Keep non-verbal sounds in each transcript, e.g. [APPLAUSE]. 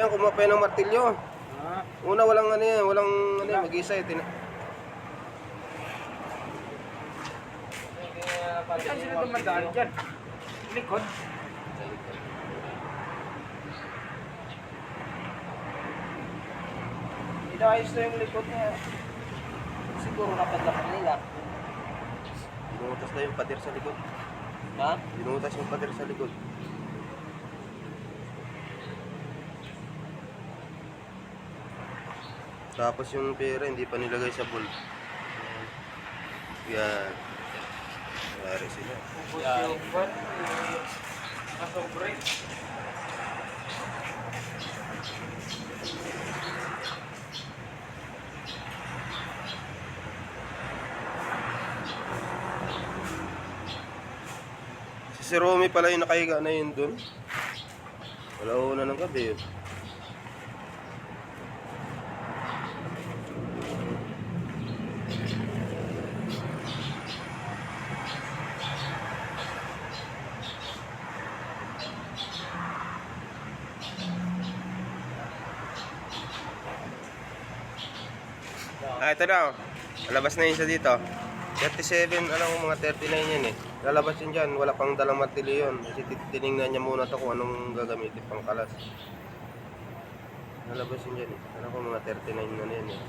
Yan, kumuha pa yan ng martilyo. Ah, Una, walang ano yan, walang ano yan, mag-isa eh. Tin- saan sila dumadaan dyan? Likod? Inaayos na yung likod niya. Siguro napadlakan nila. Binutas na yung pader sa likod. Ha? Binutas yung pader sa likod. Tapos yung pera hindi pa nilagay sa bulb. Yan. Yari sila. Van. Nasobre. Si Romy pala yung nakahiga na yun dun. Wala una ng gabi yun. Ito na. oh. Lalabas na yun siya dito. 37, alam ko mga 39 yan eh. Lalabas yun dyan, wala pang dalang martilyo yun. Kasi tinignan niya muna to kung anong gagamitin pang kalas. Lalabas yun dyan eh. Alam ko mga 39 na yan eh.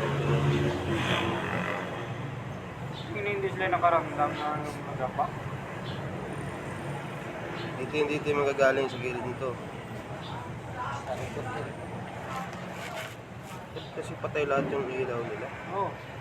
39. Hindi hindi sila nakaramdam na yung nagapa. Dito hindi ito magagaling sa gilid nito. Sa. Kasi patay lahat yung ilaw nila. Oo. Thirty.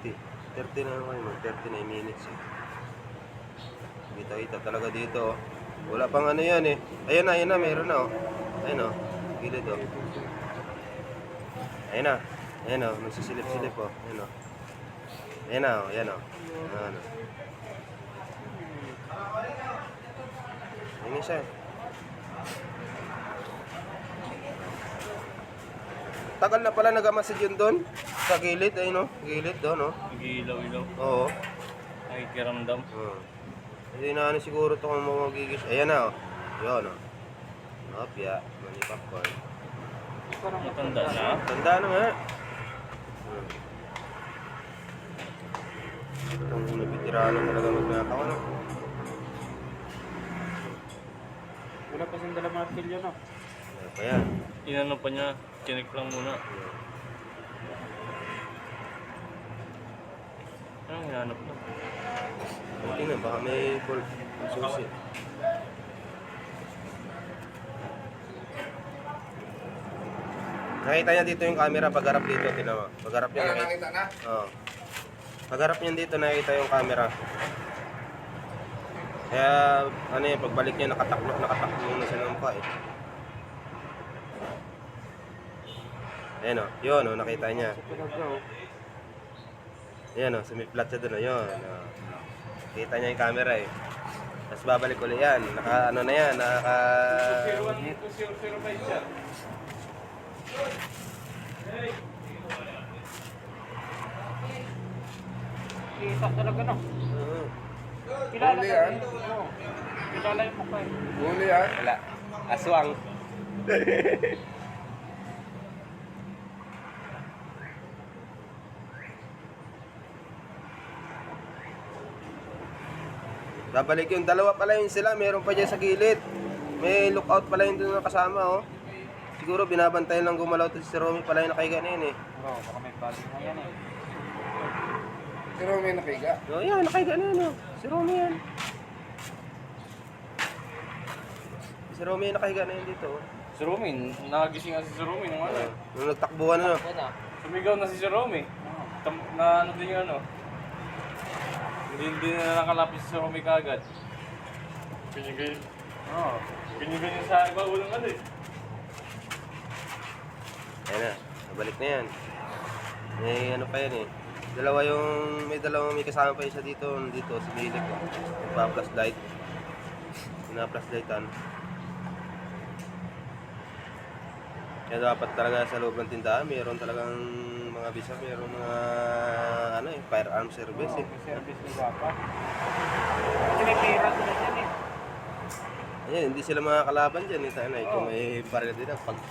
30 na naman yun. 39 minutes eh. Kita-kita talaga dito. oh. Wala pang ano yan eh. Ayan na, ayan na, meron na oh. Ayan oh. Gilid oh. Ayan na. Ayan oh, nagsisilip-silip oh. Ayan oh. Ayan na oh, ayan oh. Ayan oh. Ayan isa. Tagal na pala nagamasid yun doon. Sa gilid, ayun oh. Gilid doon oh. Nag-ilaw-ilaw. Oo. Nakikiramdam. Hmm. Hindi na ano siguro ito kung magigis. Ayan na, oh. Yun, oh. Opya, mani popcorn. Parang Matanda na. Tanda na nga. Hmm. Itong nabitirano talaga magnakaw, ano? Wala pa siyang dala martilyo, no? Ano pa yan? Inano pa niya, chinik lang muna. Anong hinanap na? Buti na, baka may bolt. Susi. Nakita niya dito yung camera pagharap dito, tinan mo. Pagharap niya nakita. na? Oo. Pagharap niya dito, nakita yung camera. Kaya, ano yun, pagbalik niya, nakataklo, nakataklo na siya ng pa eh. Ayan o, yun o, nakita niya. Talaga, oh. Ayan o, sumiplat siya dun o, yun. O. Kita niya yung camera eh. Tapos babalik ulit yan. Naka, ano na yan, naka... Kita talaga, no? Oo. Kilala Huli ka yan? rin. Oo. Kilala yung mukha, eh. Huli ah. Wala. Aswang. [LAUGHS] Babalik yun. Dalawa pala yun sila. Meron pa dyan sa gilid. May lookout pala yun doon na kasama, oh. Siguro binabantayan lang gumalaw to si Romy pala yung nakahiga na yun, eh. Oo, baka may bali na yan, eh. Pero may nakiga. Oh, yan, nakahiga na yun, oh. Si Romy yan. Si Romy yung nakahiga na yun dito, oh. Si Romin, nagising nga si Romin nung ano. Nung nagtakbuhan, ano. Yan, ah. Sumigaw na si Jerome eh. Tam- na ano din yung ano. Hindi, hindi na nakalapis si Jerome kagad. Pinigay. Oo. Pinigay niya sa iba ulang ano eh. Ayan na, nabalik na yan. May ano pa yan eh. Dalawa yung, may dalawang may kasama pa isa dito, dito, si Milik. Oh. Pa-plus light. Na-plus lightan. Kaya dapat talaga sa loob ng tindahan, mayroon talagang mga bisa, mayroon mga ano eh, firearm service eh. May service na dapat. Kasi may pera sila dyan eh. Ayan, hindi sila mga kalaban dyan eh. Sana, kung may baril din, pag [CLEARS THROAT]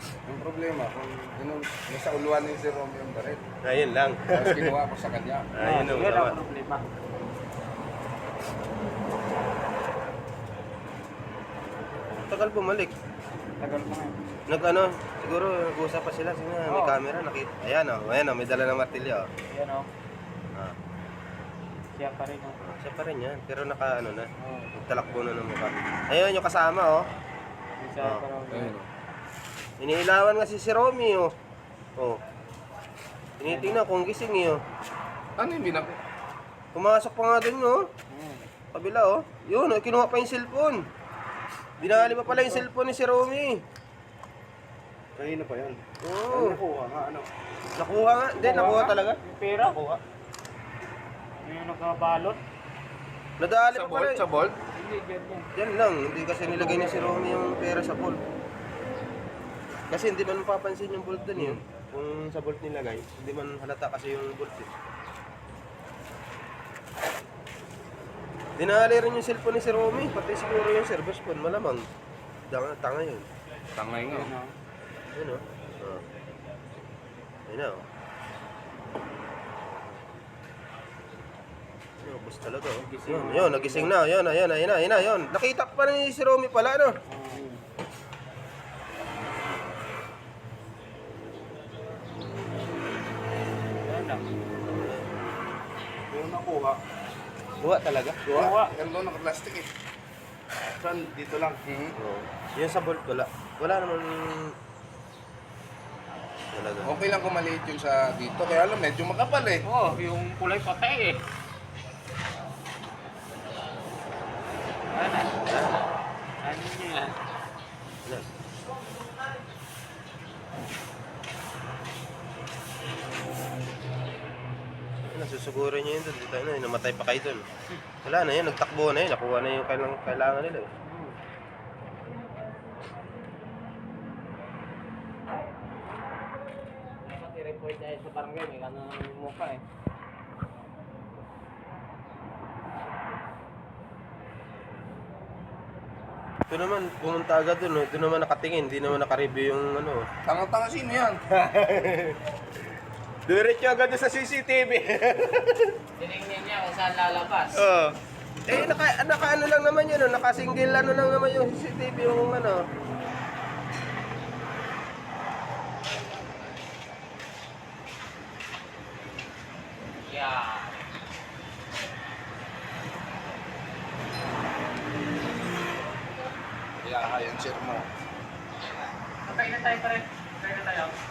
Yung problema, kung yun, nasa uluan ni si Romeo yung baril. Ayun lang. Tapos [LAUGHS] kinuha ko sa kanya. Ayun ang Yan masama. ang problema. Tagal bumalik. Tagal. Nag ano, siguro nag-usap pa sila, sige may Oo. camera, nakita. Ayan o, oh, ayan o, may dala ng martilyo. Oh. Yan o. Ah, Siya pa rin o. siya pa rin yan, pero naka ano na, Oo. nagtalakbo na ng mukha. Ayun yung kasama oh. Isa Oo. pa raw. Ayun. Iniilawan nga si si Romy oh. Oh. Tinitingnan kung gising eh oh. Ano yung binak... Pumasok pa nga dun oh. Hmm. Kabila oh. Yun, oh, kinuha pa yung cellphone. Dinali pa pala yung cellphone ni si Romy. Kanina pa yan. Oo. Nakuha nga, ano? Nakuha nga. Hindi, nakuha talaga. Yung pera. Nakuha. Yung nakabalot. Nadali Sa pa pala. bolt? Sa bolt? Hindi, ganyan. Yan lang, hindi kasi nilagay ni si Romy yung pera sa bolt. Kasi hindi man mapapansin yung bolt dun yun. Kung sa bolt nilagay, hindi man halata kasi yung bolt eh. Dinali rin yung cellphone ni si Romy, pati siguro yung service phone, malamang. Tanga, tanga yun. Tangay nga. Ano? Yun o. Oh. Na oh. Ayun, ubos talaga oh. Yun, yun, nagising na. Yun, ayun, ayun, ayun, ayun, yun. Nakita pa rin si Romy pala, no? Lang. Yung nakuha. Buwa talaga. Kuha. Yan doon, naka-plastic eh. Saan? Dito lang. Hmm. Oo. Yun sa bolt, wala. Wala naman... Talaga. Okay lang kung maliit yun sa dito. Kaya alam, medyo makapal eh. Oo, yung kulay patay eh. Ano? Ano niya yan? Wala. Ano, susugurin niya yun doon. Dito, ano, namatay pa kayo doon. Wala na yun, nagtakbo na yun. Nakuha na yung kailangan, kailangan nila eh. Mati-report niya sa barangay, may ano ng mukha eh. Ito naman, pumunta agad doon. Ito naman nakatingin, hindi naman nakareview yung ano. Tanga-tanga sino yan? [LAUGHS] Diretso agad doon sa CCTV. Tinignan niya kung saan lalabas. Oo. Eh, naka, naka ano lang naman yun, oh, naka-single ano lang naman yung CCTV yung ano. Yeah. Kaya, yan sir mo. Kapag na tayo pare. Kapag na tayo.